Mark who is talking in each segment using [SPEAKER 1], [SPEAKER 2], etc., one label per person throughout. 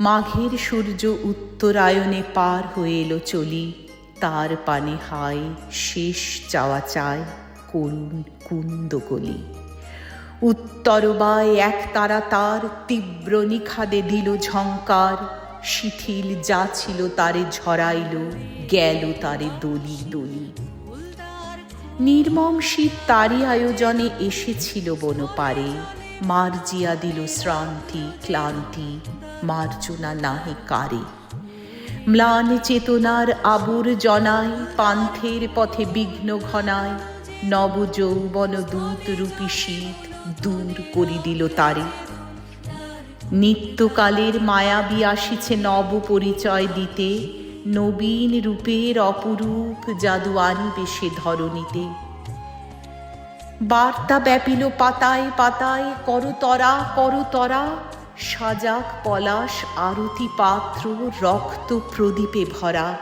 [SPEAKER 1] মাঘের সূর্য উত্তরায়ণে পার হয়ে এলো চলি। তার পানে হায়, শেষ চাওয়া চায় করুণ কুন্দকলি। উত্তরবায় এক তারা তার তীব্র নিখাদে দিল ঝঙ্কার শিথিল যা ছিল তারে ঝরাইল, গেল তারে দলি দলি। নির্মম শীত তারই আয়োজনে এসেছিল বনপারে। মার্জিয়া দিল শ্রান্তি, ক্লান্তি। মার্জনা নাহে কারে। ম্লান চেতনার আবুর জনায়, পান্থের পথে বিঘ্ন ঘনায় নব যৌবন দূত রূপী শীত দূর করি দিল তারে। নিত্যকালের মায়াবী আসিছে নব পরিচয় দিতে, নবীন রূপের অপরূপ জাদু আনিবে সে ধরণীতে। বার্তা ব্যাপিল পাতায় পাতায় করতরা করতরা সাজাক পলাশ আরতি পাত্র রক্ত প্রদীপে ভরা।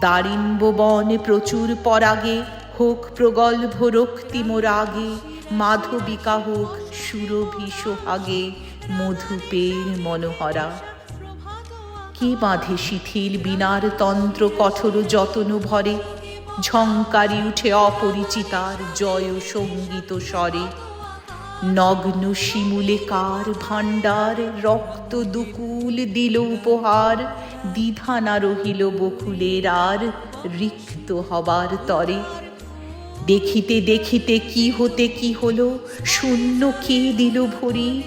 [SPEAKER 1] দারিম্ব বন প্রচুর পরাগে, হোক প্রগল্ভ রক্তিম রাগে মাধবিকা হোক সুরভি সোহাগে, মধুপের মনোহরা। কে বাঁধে শিথিল বিনার তন্ত্র কঠোর যতন ভরে? ঝঙ্কারি উঠে অপরিচিতার জয় সংগীত স্বরে। নগ্ন শিমুলে কার ভাণ্ডার, রক্ত দুকুল দিল উপহার, দ্বিধা না রহিল বকুলের আর রিক্ত হবার তরে। দেখিতে দেখিতে কি হতে কি হলো, শূন্য কে দিল ভরি?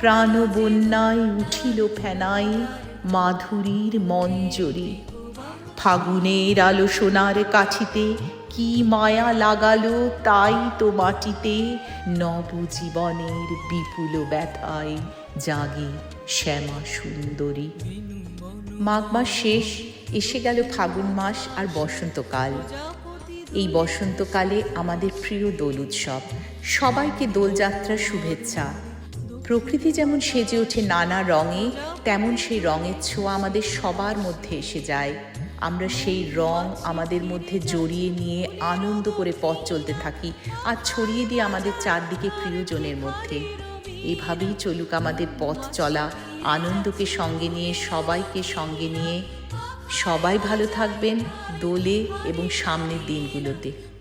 [SPEAKER 1] প্রাণ বন্যায় উঠিল ফেনাই মাধুরীর মঞ্জরি। ফাগুনের আলো সোনার কাঠিতে কি মায়া লাগালো তাই তো মাটিতে? নবজীবনের বিপুল ব্যথায় জাগে শ্যামা সুন্দরী। মাঘ মাস শেষ, এসে গেল ফাগুন মাস আর বসন্তকাল। এই বসন্তকালে আমাদের প্রিয় দোল উৎসব, সবাইকে দোলযাত্রার শুভেচ্ছা। প্রকৃতি যেমন সেজে ওঠে নানা রঙে, তেমন সেই রঙের ছোঁয়া আমাদের সবার মধ্যে এসে যায়। আমরা সেই রং আমাদের মধ্যে জড়িয়ে নিয়ে আনন্দ করে পথ চলতে থাকি আর ছড়িয়ে দিই আমাদের চারদিকে প্রিয়জনের মধ্যে। এভাবেই চলুক আমাদের পথ চলা, আনন্দকে সঙ্গে নিয়ে, সবাইকে সঙ্গে নিয়ে। সবাই ভালো থাকবেন দোলে এবং সামনের দিনগুলোতে।